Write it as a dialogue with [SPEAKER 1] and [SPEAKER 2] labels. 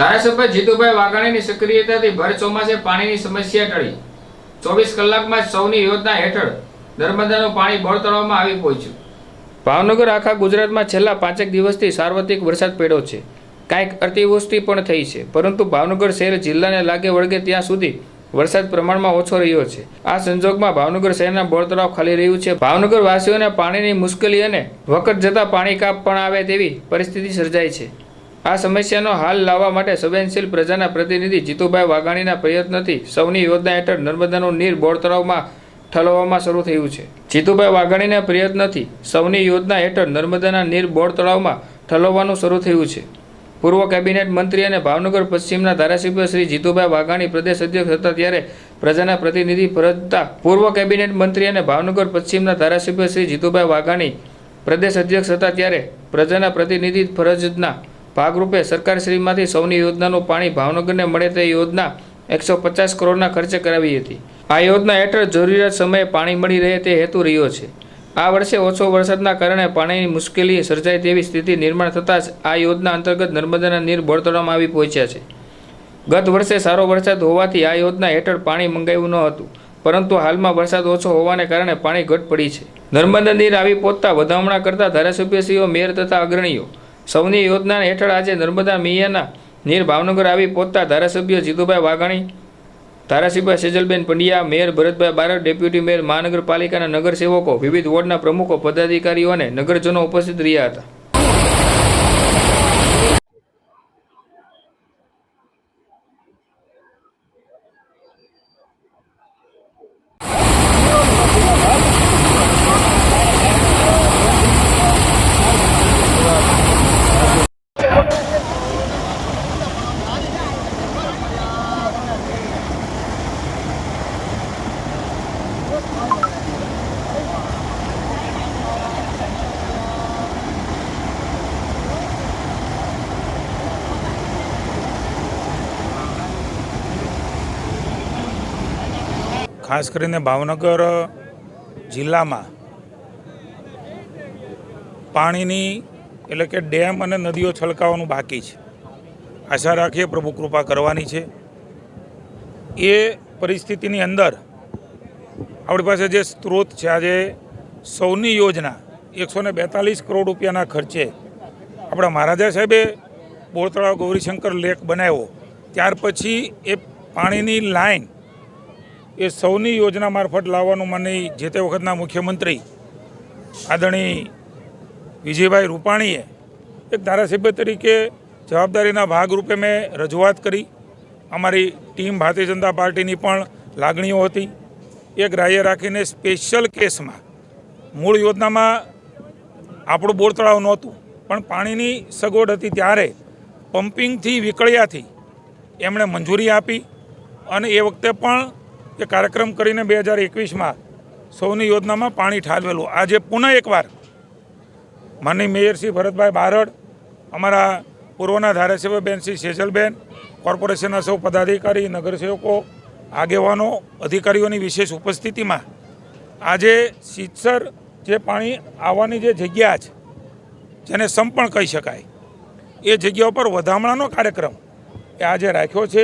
[SPEAKER 1] ધારાસભ્ય જીતુભાઈ વાઘાણીની સક્રિયતાથી ભર ચોમાસે પાણીની સમસ્યા ટળી. ચોવીસ કલાકમાં સૌની યોજના હેઠળ નર્મદાનું પાણી બોર તળાવમાં આવી પહોંચ્યું. ભાવનગર આખા ગુજરાતમાં છેલ્લા પાંચેક દિવસથી સાર્વત્રિક વરસાદ પડ્યો છે. કાંઈક અતિવૃષ્ટિ પણ થઈ છે, પરંતુ ભાવનગર શહેર જિલ્લાને લાગે વળગે ત્યાં સુધી વરસાદ પ્રમાણમાં ઓછો રહ્યો છે. આ સંજોગમાં ભાવનગર શહેરના બોર ખાલી રહ્યું છે. ભાવનગર વાસીઓને પાણીની મુશ્કેલી અને વખત જતા પાણી કાપ પણ આવે તેવી પરિસ્થિતિ સર્જાય છે. આ સમસ્યાનો હાલ લાવવા માટે સંવેદનશીલ પ્રજાના પ્રતિનિધિ જીતુભાઈ વાઘાણીના પ્રયત્નથી સૌની યોજના હેઠળ નર્મદાનું નીર બોર તળાવમાં ઠલવવામાં શરૂ થયું છે. જીતુભાઈ વાઘાણીના પ્રયત્નથી સૌની યોજના હેઠળ નર્મદાના નીર બોર તળાવમાં ઠલવવાનું શરૂ થયું છે. પૂર્વ કેબિનેટ મંત્રી અને ભાવનગર પશ્ચિમના ધારાસભ્ય શ્રી જીતુભાઈ વાઘાણી પ્રદેશ અધ્યક્ષ હતા ત્યારે પ્રજાના પ્રતિનિધિ ફરજતા પૂર્વ કેબિનેટ મંત્રી અને ભાવનગર પશ્ચિમના ધારાસભ્ય શ્રી જીતુભાઈ વાઘાણી પ્રદેશ અધ્યક્ષ હતા ત્યારે પ્રજાના પ્રતિનિધિ ફરજના ભાગરૂપે સરકારશ્રીમાંથી સૌની યોજનાનું પાણી ભાવનગરને મળે તે યોજના એકસો પચાસ કરોડના ખર્ચે કરાવી હતી. આ યોજના હેઠળ જરૂરિયાત સમયે પાણી મળી રહે તે હેતુ રહ્યો છે. આ વર્ષે ઓછો વરસાદના કારણે પાણીની મુશ્કેલી સર્જાય તેવી સ્થિતિ નિર્માણ થતાં જ આ યોજના અંતર્ગત નર્મદાના નીર બોરતળાવમાં આવી પહોંચ્યા છે. ગત વર્ષે સારો વરસાદ હોવાથી આ યોજના હેઠળ પાણી મંગાવ્યું ન હતું, પરંતુ હાલમાં વરસાદ ઓછો હોવાને કારણે પાણી ઘટ પડી છે. નર્મદા નીર આવી પહોંચતા વધામણા કરતા ધારાસભ્યશ્રીઓ, મેયર તથા અગ્રણીઓ સૌની યોજના હેઠળ આજે નર્મદા મિયાના નીર ભાવનગર આવી પહોંચતા ધારાસભ્ય જીતુભાઈ વાઘાણી, ધારાસભ્ય Sejalben Pandya, mayor Bharatbhai Barad, deputy mayor મહાનગરપાલિકાના નગરસેવકો, વિવિધ વોર્ડના પ્રમુખો, પદાધિકારીઓ અને નગરજનો ઉપસ્થિત રહ્યા હતા.
[SPEAKER 2] ખાસ કરીને ભાવનગર જિલ્લામાં પાણીની, એટલે કે ડેમ અને નદીઓ છલકાવાનું બાકી છે. આશા રાખીએ પ્રભુ કૃપા કરવાની છે. એ પરિસ્થિતિની અંદર આપણી પાસે જે સ્ત્રોત છે, આજે સૌની યોજના એકસો ને બેતાલીસ કરોડ રૂપિયાના ખર્ચે આપણા મહારાજા સાહેબે બોરતળાવ ગૌરીશંકર લેક બનાવ્યો. ત્યાર પછી એ પાણીની લાઈન એ સૌની યોજના મારફત લાવવાનું મને જે તે વખતના મુખ્યમંત્રી આદરણીય વિજયભાઈ રૂપાણીએ એક ધારાસભ્ય તરીકે જવાબદારીના ભાગરૂપે મેં રજૂઆત કરી. અમારી ટીમ ભારતીય જનતા પાર્ટીની પણ લાગણીઓ હતી. એ ગ્રાહ્ય રાખીને સ્પેશિયલ કેસમાં મૂળ યોજનામાં આપણું બોર તળાવ નહોતું, પણ પાણીની સગવડ હતી ત્યારે પમ્પિંગથી વિકળ્યાથી એમણે મંજૂરી આપી અને એ વખતે પણ એ કાર્યક્રમ કરીને બે હજાર એકવીસમાં સૌની યોજનામાં પાણી ઠાલવેલું. આજે પુનઃ એકવાર માનની મેયર શ્રી ભરતભાઈ બારડ, અમારા પૂર્વના ધારાસભ્ય બેન શ્રી સેજલબેન, કોર્પોરેશનના સૌ પદાધિકારી, નગરસેવકો, આગેવાનો, અધિકારીઓની વિશેષ ઉપસ્થિતિમાં આજે સિત્સર જે પાણી આવવાની જે જગ્યા છે, જેને સંપણ કહી શકાય, એ જગ્યા ઉપર વધામણાનો કાર્યક્રમ એ આજે રાખ્યો છે.